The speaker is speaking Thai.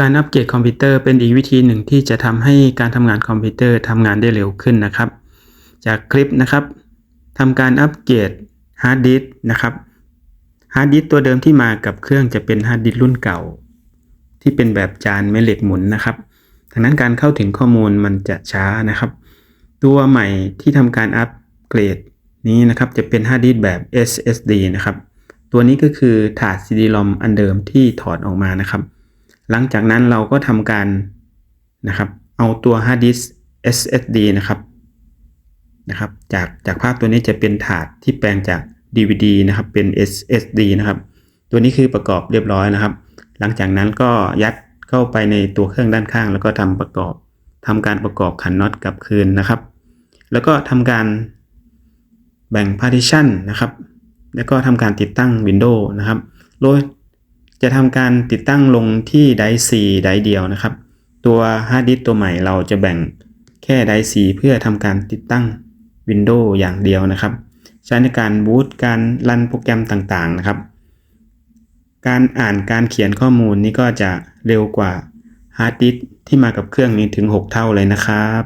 การอัปเกรดคอมพิวเตอร์เป็นอีกวิธีหนึ่งที่จะทำให้การทำงานคอมพิวเตอร์ทำงานได้เร็วขึ้นนะครับ จากคลิปนะครับทำการอัปเกรดฮาร์ดดิสก์นะครับฮาร์ดดิสก์ตัวเดิมที่มากับเครื่องจะเป็นฮาร์ดดิสก์รุ่นเก่า ที่เป็นแบบจานแม่เหล็กหมุนนะครับดังนั้นการเข้าถึงข้อมูลมันจะช้านะครับ ตัวใหม่ที่ทำการอัปเกรดนี้นะครับจะเป็นฮาร์ดดิสก์แบบ SSD นะครับ ตัวนี้ก็คือถาด CD-ROM อันเดิมที่ถอดออกมานะครับ หลังจากนั้นเราก็ทำการนะครับ เอาตัวฮาร์ดดิส SSD นะครับนะครับ จากจากภาพตัวนี้จะเป็นถาดที่แปลงจาก DVD นะครับ เป็น SSD นะครับ ตัวนี้คือประกอบเรียบร้อยนะครับ หลังจากนั้นก็ยัดเข้าไปในตัวเครื่องด้านข้าง แล้วก็ทำประกอบทำการประกอบขันน็อตกลับคืนนะครับ แล้วก็ทำการแบ่ง partition นะครับ แล้วก็ทำการติดตั้ง Windows นะครับ โดย จะทำการติดตั้งลงที่ไดร์ C ไดร์เดียวนะครับ ตัวฮาร์ดดิสก์ตัวใหม่เราจะแบ่งแค่ไดร์ C เพื่อทำการติดตั้ง Windows อย่างเดียวนะครับ ใช้ในการบูตการรันโปรแกรมต่างๆนะครับ การอ่านการเขียนข้อมูลนี่ก็จะเร็วกว่าฮาร์ดดิสก์ที่มากับเครื่องนี้ถึง 6 เท่าเลยนะครับ